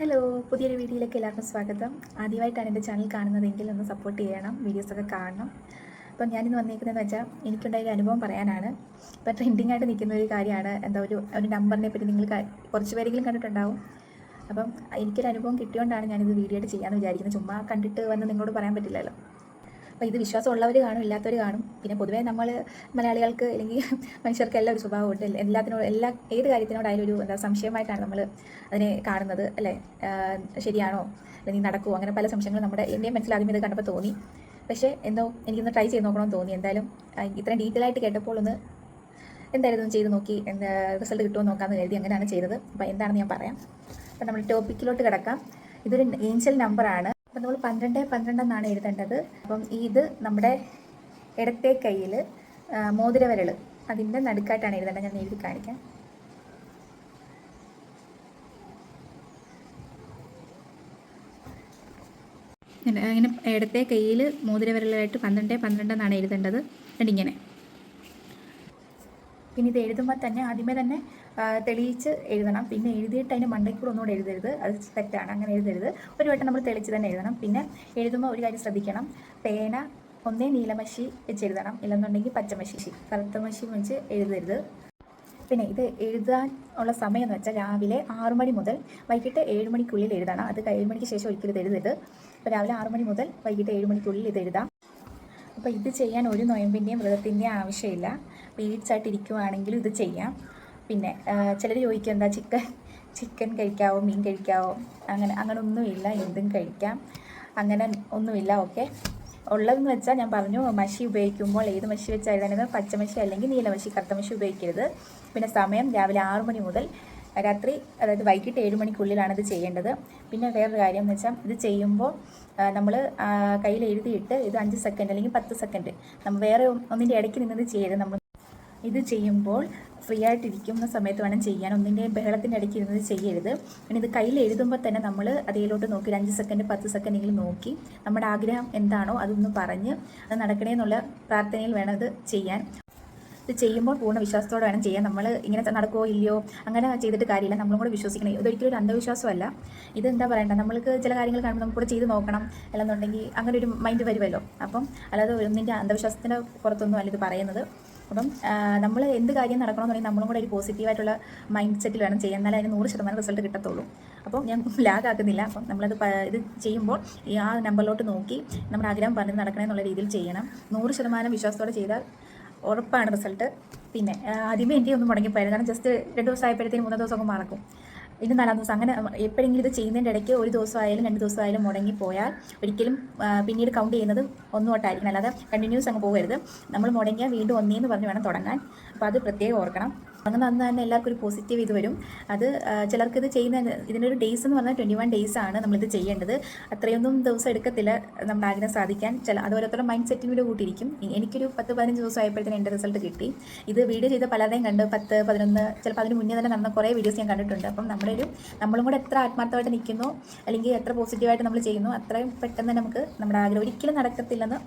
Hello പുതിയൊരു വീഡിയോയിലേക്ക് എല്ലാവർക്കും സ്വാഗതം. ആദ്യമായിട്ടാണ് എന്റെ ചാനൽ കാണുന്നതെങ്കിൽ ഒന്ന് സപ്പോർട്ട് ചെയ്യണം വീഡിയോസൊക്കെ കാണണം. അപ്പം ഞാനിന്ന് വന്നിരിക്കുന്നതെന്ന് വെച്ചാൽ എനിക്കുണ്ടായ ഒരു അനുഭവം പറയാനാണ്. ഇപ്പം ട്രെൻഡിങ് ആയിട്ട് നിൽക്കുന്ന ഒരു കാര്യമാണ്. എന്താ ഒരു ഒരു നമ്പറിനെ പറ്റി നിങ്ങൾ കുറച്ച് പേരെങ്കിലും കണ്ടിട്ടുണ്ടാവും. അപ്പം എനിക്കൊരു അനുഭവം കിട്ടിയോണ്ടാണ് ഞാനിത് വീഡിയോ ആയിട്ട് ചെയ്യാമെന്ന് വിചാരിക്കുന്നത്. ചുമ്മാ കണ്ടിട്ട് വന്ന് നിങ്ങളോട് പറയാൻ പറ്റില്ലല്ലോ. അപ്പോൾ ഇത് വിശ്വാസമുള്ളവർ കാണും ഇല്ലാത്തവർ കാണും. പിന്നെ പൊതുവേ നമ്മൾ മലയാളികൾക്ക് അല്ലെങ്കിൽ മനുഷ്യർക്ക് എല്ലാം ഒരു സ്വഭാവമുണ്ട് എല്ലാത്തിനോട് എല്ലാ ഏത് കാര്യത്തിനോടായാലും ഒരു എന്താ സംശയമായിട്ടാണ് നമ്മൾ അതിനെ കാണുന്നത് അല്ലേ? ശരിയാണോ? അല്ലെങ്കിൽ നടക്കുമോ അങ്ങനെ പല സംശയങ്ങളും നമ്മുടെ എന്റെയും മനസ്സിൽ ആദ്യം ഇത് കണ്ടപ്പോൾ തോന്നി. പക്ഷേ എന്തോ എനിക്കൊന്ന് ട്രൈ ചെയ്ത് നോക്കണമെന്ന് തോന്നി. എന്തായാലും ഇത്രയും ഡീറ്റെയിൽ ആയിട്ട് കേട്ടപ്പോൾ ഒന്ന് എന്തായാലും ഒന്ന് ചെയ്ത് നോക്കി എന്താ റിസൾട്ട് കിട്ടുമോ നോക്കാമെന്ന് കരുതി അങ്ങനെയാണ് ചെയ്തത്. അപ്പോൾ എന്താണെന്ന് ഞാൻ പറയാം. അപ്പോൾ നമ്മൾ ടോപ്പിക്കിലോട്ട് കിടക്കാം. ഇതൊരു ഏഞ്ചൽ നമ്പറാണ് അപ്പം നമ്മൾ പന്ത്രണ്ട് പന്ത്രണ്ട് എന്നാണ് എഴുതേണ്ടത്. അപ്പം ഇത് നമ്മുടെ ഇടത്തെ കയ്യിൽ മോതിരവിരൽ അതിന്റെ നടുക്കായിട്ടാണ് എഴുതേണ്ടത്. ഞാൻ എഴുതി കാണിക്കാം. ഇങ്ങനെ ഇടത്തെ കയ്യിൽ മോതിരവിരലായിട്ട് പന്ത്രണ്ട് പന്ത്രണ്ട് എന്നാണ് എഴുതേണ്ടത്. എന്നിങ്ങനെ പിന്നെ ഇത് എഴുതുമ്പോൾ തന്നെ ആദ്യമേ തന്നെ തെളിയിച്ച് എഴുതണം. പിന്നെ എഴുതിയിട്ട് അതിന് മണ്ടയ്ക്കൂടെ ഒന്നുകൂടെ എഴുതരുത്. അത് തെറ്റാണ്. അങ്ങനെ എഴുതരുത്. ഒരു വട്ടം നമ്മൾ തെളിച്ച് തന്നെ എഴുതണം. പിന്നെ എഴുതുമ്പോൾ ഒരു കാര്യം ശ്രദ്ധിക്കണം. പേന ഒന്നേ നീലമശി വെച്ച് എഴുതണം. ഇല്ലെന്നുണ്ടെങ്കിൽ പച്ചമശി കറുത്ത മഷി വെച്ച് എഴുതരുത്. പിന്നെ ഇത് എഴുതാൻ ഉള്ള സമയം എന്ന് വെച്ചാൽ രാവിലെ ആറു മണി മുതൽ വൈകിട്ട് ഏഴ് മണിക്കുള്ളിൽ എഴുതണം. അത് ഏഴ് മണിക്ക് ശേഷം ഒരിക്കലും എഴുതരുത്. അപ്പോൾ രാവിലെ ആറു മണി മുതൽ വൈകിട്ട് ഏഴ് മണിക്കുള്ളിൽ ഇത് എഴുതാം. അപ്പോൾ ഇത് ചെയ്യാൻ ഒരു നൊയമ്പിന്റെയും വ്രതത്തിന്റെയും ആവശ്യമില്ല. പീരീഡ്സ് ആയിട്ട് ഇരിക്കുവാണെങ്കിലും ഇത് ചെയ്യാം. പിന്നെ ചിലർ ചോദിക്കും എന്താ ചിക്കൻ ചിക്കൻ കഴിക്കാവോ മീൻ കഴിക്കാവോ? അങ്ങനെ അങ്ങനെ ഒന്നുമില്ല എന്തും കഴിക്കാം. അങ്ങനെ ഒന്നുമില്ല ഓക്കെ. ഉള്ളതെന്ന് വെച്ചാൽ ഞാൻ പറഞ്ഞു മഷി ഉപയോഗിക്കുമ്പോൾ ഏത് മഷി വെച്ചായിരുന്നു പച്ചമഷി അല്ലെങ്കിൽ നീലമഷി കറുത്തമഷി ഉപയോഗിക്കരുത്. പിന്നെ സമയം രാവിലെ ആറു മണി മുതൽ രാത്രി അതായത് വൈകിട്ട് ഏഴ് മണിക്കുള്ളിലാണ് ഇത് ചെയ്യേണ്ടത്. പിന്നെ വേറൊരു കാര്യം എന്ന് വെച്ചാൽ ഇത് ചെയ്യുമ്പോൾ നമ്മൾ കയ്യിൽ എഴുതിയിട്ട് ഇത് അഞ്ച് സെക്കൻഡ് അല്ലെങ്കിൽ പത്ത് സെക്കൻഡ് നമ്മൾ വേറെ ഒന്നിന്റെ ഇടയ്ക്ക് നിന്നത് ചെയ്യരുത്. നമ്മൾ ഇത് ചെയ്യുമ്പോൾ ഫ്രീ ആയിട്ടിരിക്കുന്ന സമയത്ത് വേണം ചെയ്യാൻ. ഒന്നിന്റെയും ബഹളത്തിന്റെ ഇടയ്ക്ക് ഇരുന്നത് ചെയ്യരുത്. പിന്നെ ഇത് കയ്യിൽ എഴുതുമ്പോൾ തന്നെ നമ്മൾ അതിലോട്ട് നോക്കി അഞ്ച് സെക്കൻഡ് പത്ത് സെക്കൻഡെങ്കിലും നോക്കി നമ്മുടെ ആഗ്രഹം എന്താണോ അതൊന്ന് പറഞ്ഞ് അത് നടക്കണേ എന്നുള്ള പ്രാർത്ഥനയിൽ വേണം ഇത് ചെയ്യാൻ. ഇത് ചെയ്യുമ്പോൾ പൂർണ വിശ്വാസത്തോടെ വേണം ചെയ്യാൻ. നമ്മൾ ഇങ്ങനെ നടക്കുമോ ഇല്ലയോ അങ്ങനെ ചെയ്തിട്ട് കാര്യമില്ല. നമ്മളും കൂടെ വിശ്വസിക്കണം. ഇതൊരിക്കലും ഒരു അന്ധവിശ്വാസമല്ല. ഇത് എന്താ പറയണ്ട? നമ്മൾക്ക് ചില കാര്യങ്ങൾ കാണുമ്പോൾ നമുക്ക് കൂടെ ചെയ്ത് നോക്കണം അല്ലെന്നുണ്ടെങ്കിൽ അങ്ങനെ ഒരു മൈൻഡ് വരുമല്ലോ. അപ്പം അല്ലാതെ ഒന്നിന്റെ അന്ധവിശ്വാസത്തിന്റെ പുറത്തൊന്നും അല്ല ഇത് പറയുന്നത്. അപ്പം നമ്മൾ എന്ത് കാര്യം നടക്കണമെന്നുണ്ടെങ്കിൽ നമ്മളും കൂടെ ഒരു പോസിറ്റീവായിട്ടുള്ള മൈൻഡ് സെറ്റിൽ വേണം ചെയ്യാൻ. എന്നാലേ അതിന് നൂറ് ശതമാനം റിസൾട്ട് കിട്ടത്തുള്ളൂ. അപ്പം ഞാൻ ലാഗാക്കുന്നില്ല അപ്പം നമ്മളത് ഇത് ചെയ്യുമ്പോൾ ഈ ആ നമ്പറിലോട്ട് നോക്കി നമ്മുടെ ആഗ്രഹം പറഞ്ഞ് നടക്കണേ എന്നുള്ള രീതിയിൽ ചെയ്യണം. നൂറ് ശതമാനം വിശ്വാസത്തോടെ ചെയ്താൽ ഉറപ്പാണ് റിസൾട്ട് പിന്നെ ആദ്യമേ എന്റെ ഒന്നും മുടങ്ങിപ്പോയത് കാരണം ജസ്റ്റ് രണ്ട് ദിവസം ആയപ്പോഴത്തേക്കും മൂന്നാം ദിവസം ഒക്കെ മറക്കും. ഇനി നാലാം ദിവസം. അങ്ങനെ എപ്പോഴെങ്കിലും ഇത് ചെയ്യുന്നതിന്റെ ഇടയ്ക്ക് ഒരു ദിവസമായാലും രണ്ട് ദിവസമായാലും മുടങ്ങി പോയാൽ ഒരിക്കലും പിന്നീട് കൗണ്ട് ചെയ്യുന്നത് ഒന്നും തൊട്ടായിരിക്കണം അല്ലാതെ കണ്ടിന്യൂസ് അങ്ങ് പോകരുത്. നമ്മൾ മുടങ്ങിയാൽ വീണ്ടും ഒന്നേന്ന് പറഞ്ഞ് വേണം തുടങ്ങാൻ. അപ്പോൾ അത് പ്രത്യേകം ഓർക്കണം. അങ്ങനെ അന്ന് തന്നെ എല്ലാവർക്കും ഒരു പോസിറ്റീവ് ഇത് വരും. അത് ചിലർക്ക് ഇത് ചെയ്യുന്ന ഇതിനൊരു ഡേയ്സ് എന്ന് പറഞ്ഞാൽ ട്വന്റി വൺ ഡേയ്സ് ആണ് നമ്മളിത് ചെയ്യേണ്ടത്. അത്രയൊന്നും ദിവസം എടുക്കത്തില്ല നമ്മുടെ ആഗ്രഹം സാധിക്കാൻ. ചില അത് ഓരോരുത്തരുടെ മൈൻഡ് സെറ്റിനോട് കൂട്ടിയിരിക്കും. എനിക്കൊരു പത്ത് പതിനഞ്ച് ദിവസം ആയപ്പോഴത്തേന് എന്റെ റിസൾട്ട് കിട്ടി. ഇത് വീഡിയോ ചെയ്ത പലരെയും കണ്ട് പത്ത് പതിനൊന്ന് ചിലപ്പോൾ അതിന് മുന്നേ തന്നെ നടന്ന കുറേ വീഡിയോസ് ഞാൻ കണ്ടിട്ടുണ്ട്. അപ്പം നമ്മുടെ ഒരു നമ്മളും കൂടെ എത്ര ആത്മാർത്ഥമായിട്ട് നിൽക്കുന്നു അല്ലെങ്കിൽ എത്ര പോസിറ്റീവായിട്ട് നമ്മൾ ചെയ്യുന്നു അത്രയും പെട്ടെന്ന് നമുക്ക് നമ്മുടെ ആഗ്രഹം ഒരിക്കലും നടക്കത്തില്ലെന്ന്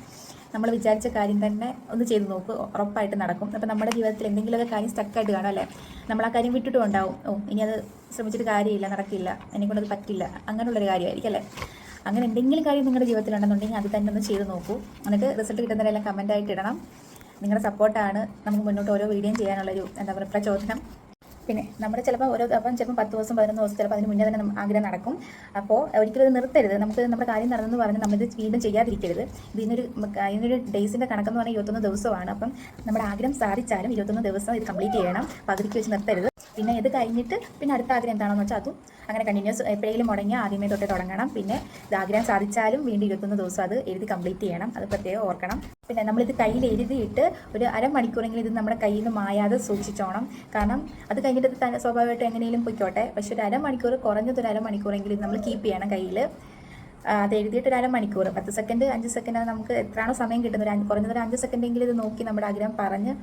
നമ്മൾ വിചാരിച്ച കാര്യം തന്നെ ഒന്ന് ചെയ്ത് നോക്ക്. ഉറപ്പായിട്ട് നടക്കും. അപ്പം നമ്മുടെ ജീവിതത്തിൽ എന്തെങ്കിലുമൊക്കെ കാര്യം സ്റ്റക്കായിട്ട് കാണും അല്ലേ? നമ്മൾ ആ കാര്യം വിട്ടിട്ടും ഉണ്ടാവും. ഓ ഇനി അത് ശ്രമിച്ചിട്ട് കാര്യമില്ല നടക്കില്ല. എന്നെക്കൊണ്ടത് പറ്റില്ല. അങ്ങനെയുള്ളൊരു കാര്യമായിരിക്കും അല്ലേ? അങ്ങനെ എന്തെങ്കിലും കാര്യം നിങ്ങളുടെ ജീവിതത്തിലുണ്ടെന്നുണ്ടെങ്കിൽ അത് തന്നെ ഒന്ന് ചെയ്ത് നോക്കൂ. എന്നിട്ട് റിസൾട്ട് കിട്ടുന്നവരെല്ലാം കമന്റായിട്ട് ഇടണം. നിങ്ങളുടെ സപ്പോർട്ടാണ് നമുക്ക് മുന്നോട്ട് ഓരോ വീഡിയോയും ചെയ്യാനുള്ളൊരു എന്താ പറയുക പ്രചോദനം. പിന്നെ നമ്മുടെ ചിലപ്പോൾ ഓരോ അപ്പം ചിലപ്പോൾ പത്ത് ദിവസം പതിനൊന്ന് ദിവസം ചിലപ്പോൾ അതിന് മുന്നേ തന്നെ ആഗ്രഹം നടക്കും. അപ്പോൾ ഒരിക്കലും ഇത് നിർത്തരുത്. നമുക്ക് നമ്മുടെ കാര്യം നടന്നെന്ന് പറഞ്ഞ് നമ്മളിത് വീണ്ടും ചെയ്യാതിരിക്കരുത്. ഇതിനൊരു ഇതിനൊരു ഡേയ്സിന്റെ കണക്കെന്ന് പറഞ്ഞാൽ ഇരുപത്തൊന്ന് ദിവസമാണ്. അപ്പം നമ്മുടെ ആഗ്രഹം സാധിച്ചാലും ഇരുപത്തൊന്ന് ദിവസം ഇത് കംപ്ലീറ്റ് ചെയ്യണം. പകുതിക്ക് വെച്ച് നിർത്തരുത്. പിന്നെ ഇത് കഴിഞ്ഞിട്ട് പിന്നെ അടുത്ത ആഗ്രഹം എന്താണെന്ന് വെച്ചാൽ അതും അങ്ങനെ കണ്ടിന്യൂസ് എപ്പോഴെങ്കിലും മുടങ്ങിയ ആദ്യമേ തൊട്ട് തുടങ്ങണം. പിന്നെ ഇത് ആഗ്രഹം സാധിച്ചാലും വീണ്ടും ഇരുപത്തൊന്ന് ദിവസം അത് എഴുതി കംപ്ലീറ്റ് ചെയ്യണം. അത് പ്രത്യേകം ഓർക്കണം. പിന്നെ നമ്മളിത് കയ്യിൽ എഴുതിയിട്ട് ഒരു അരമണിക്കൂറെങ്കിലും ഇത് നമ്മുടെ കയ്യിൽ നിന്ന് മായാതെ സൂക്ഷിച്ചോണം. കാരണം അത് കഴിഞ്ഞിട്ട് സ്വാഭാവികമായിട്ട് എങ്ങനെയും പൊയ്ക്കോട്ടെ. പക്ഷെ ഒരു അരമണിക്കൂർ കുറഞ്ഞതൊരു അരമണിക്കൂറെങ്കിലും നമ്മൾ കീപ്പ് ചെയ്യണം കയ്യിൽ. അത് എഴുതിയിട്ട് ഒരു അരമണിക്കൂർ. പത്ത് സെക്കൻഡ് അഞ്ച് സെക്കൻഡ് നമുക്ക് എത്രയാണോ സമയം കിട്ടുന്നത്? ഒരു കുറഞ്ഞത് ഒരു അഞ്ച് സെക്കൻഡെങ്കിലും ഇത് നോക്കി നമ്മുടെ ആഗ്രഹം പറഞ്ഞ്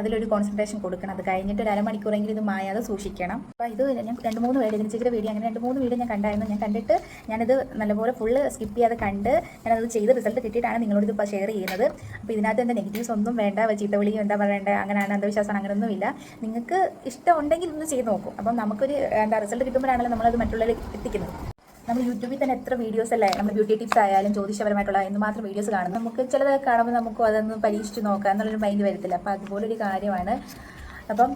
അതിലൊരു കോൺസെൻട്രേഷൻ കൊടുക്കണം. അത് കഴിഞ്ഞിട്ട് ഒരു അരമണിക്കൂറെങ്കിലും ഇത് മായാതെ സൂക്ഷിക്കണം. അപ്പോൾ ഇത് ഞാൻ രണ്ട് മൂന്ന് വീഡിയോ ഇതിന് ചേച്ചിയുടെ വീഡിയോ അങ്ങനെ രണ്ട് മൂന്ന് വീഡിയോ ഞാൻ കണ്ടായിരുന്നു. ഞാൻ കണ്ടിട്ട് ഞാനിത് നല്ലപോലെ ഫുള്ള് സ്കിപ്പ് ചെയ്യാതെ കണ്ട് ഞാനത് ചെയ്ത് റിസൾട്ട് കിട്ടിയിട്ടാണ് നിങ്ങളോട് ഇത് ഷെയർ ചെയ്യുന്നത്. അപ്പോൾ ഇതിനകത്ത് എന്താ നെഗറ്റീവ്സ് ഒന്നും വേണ്ട ചീത്തവിളിയും എന്താ പറയണ്ടേ അങ്ങനെയാണ് അന്ധവിശ്വാസം അങ്ങനെയൊന്നുമില്ല നിങ്ങൾക്ക് ഇഷ്ടമുണ്ടെങ്കിൽ ഒന്ന് ചെയ്ത് നോക്കും. അപ്പം നമുക്കൊരു എന്താ റിസൾട്ട് കിട്ടുമ്പോഴാണല്ലോ നമ്മളത് മറ്റുള്ളവരിൽ എത്തിക്കുന്നത്. നമ്മൾ യൂട്യൂബിൽ തന്നെ എത്ര വീഡിയോസ് അല്ലേ? നമ്മൾ ബ്യൂട്ടി ടിപ്സ് ആയാലും ജ്യോതിഷപരമായിട്ടുള്ള എന്തുമാത്രം വീഡിയോസ് കാണും നമുക്ക് ചിലത് കാണുമ്പോൾ നമുക്ക് അതൊന്ന് പരീക്ഷിച്ച് നോക്കാം എന്നുള്ളൊരു മൈൻഡ് വരത്തില്ല. അപ്പോൾ അതുപോലൊരു കാര്യമാണ്. അപ്പം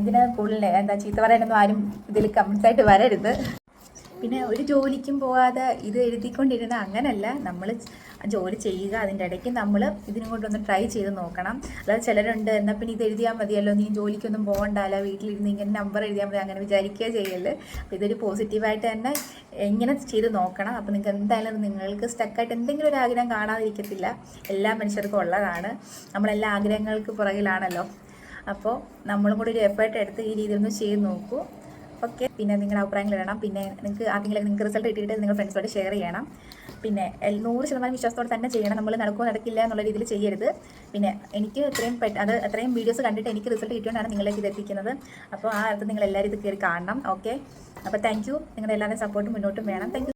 ഇതിന് കൂടുതൽ എന്താ ചീത്ത പറയാനൊന്നും ആരും ഇതിൽ കമൻസ് ആയിട്ട് വരരുത്. പിന്നെ ഒരു ജോലിക്കും പോവാതെ ഇത് എഴുതിക്കൊണ്ടിരുന്ന അങ്ങനല്ല. നമ്മൾ ജോലി ചെയ്യുക അതിന്റെ ഇടയ്ക്ക് നമ്മൾ ഇതിനും കൊണ്ടൊന്ന് ട്രൈ ചെയ്ത് നോക്കണം. അതായത് ചിലരുണ്ട് എന്നാൽ പിന്നെ ഇത് എഴുതിയാൽ മതിയല്ലോ നീ ജോലിക്കൊന്നും പോകണ്ടല്ലോ വീട്ടിലിരുന്ന് ഇങ്ങനെ നമ്പർ എഴുതിയാൽ മതി അങ്ങനെ വിചാരിക്കുക ചെയ്യൽ. അപ്പോൾ ഇതൊരു പോസിറ്റീവായിട്ട് തന്നെ എങ്ങനെ ചെയ്ത് നോക്കണം. അപ്പോൾ നിങ്ങൾക്ക് എന്തായാലും നിങ്ങൾക്ക് സ്റ്റക്കായിട്ട് എന്തെങ്കിലും ഒരു ആഗ്രഹം കാണാതിരിക്കത്തില്ല. എല്ലാ മനുഷ്യർക്കും ഉള്ളതാണ്. നമ്മളെല്ലാ ആഗ്രഹങ്ങൾക്ക് പുറകിലാണല്ലോ. അപ്പോൾ നമ്മളും കൂടി ഒരു എഫേർട്ട് എടുത്ത് ഈ രീതിയിൽ ഒന്ന് ചെയ്ത് നോക്കൂ. ഓക്കെ. പിന്നെ നിങ്ങളുടെ അഭിപ്രായങ്ങൾ ഇടണം. പിന്നെ നിങ്ങൾക്ക് ആർക്കെങ്കിലും നിങ്ങൾക്ക് റിസൾട്ട് കിട്ടിയിട്ട് നിങ്ങൾ ഫ്രണ്ട്സോട് ഷെയർ ചെയ്യണം. പിന്നെ നൂറ് ശതമാനം വിശ്വാസത്തോടെ തന്നെ ചെയ്യണം. നമ്മൾ നടക്കുമോ നടക്കില്ല എന്നുള്ള രീതിയിൽ ചെയ്യരുത്. പിന്നെ എനിക്ക് ഇത്രയും അത് അത്രയും വീഡിയോസ് കണ്ടിട്ട് എനിക്ക് റിസൾട്ട് കിട്ടിയോണ്ടാണ് നിങ്ങളിലേക്ക് ഇത് എത്തിക്കുന്നത്. അപ്പോൾ ആ അർത്ഥം നിങ്ങൾ എല്ലാവരും ഇത് കയറി കാണണം. ഓക്കെ. അപ്പോൾ താങ്ക് യു നിങ്ങളുടെ എല്ലാവരുടെയും സപ്പോർട്ട് മുന്നോട്ടും വേണം. താങ്ക്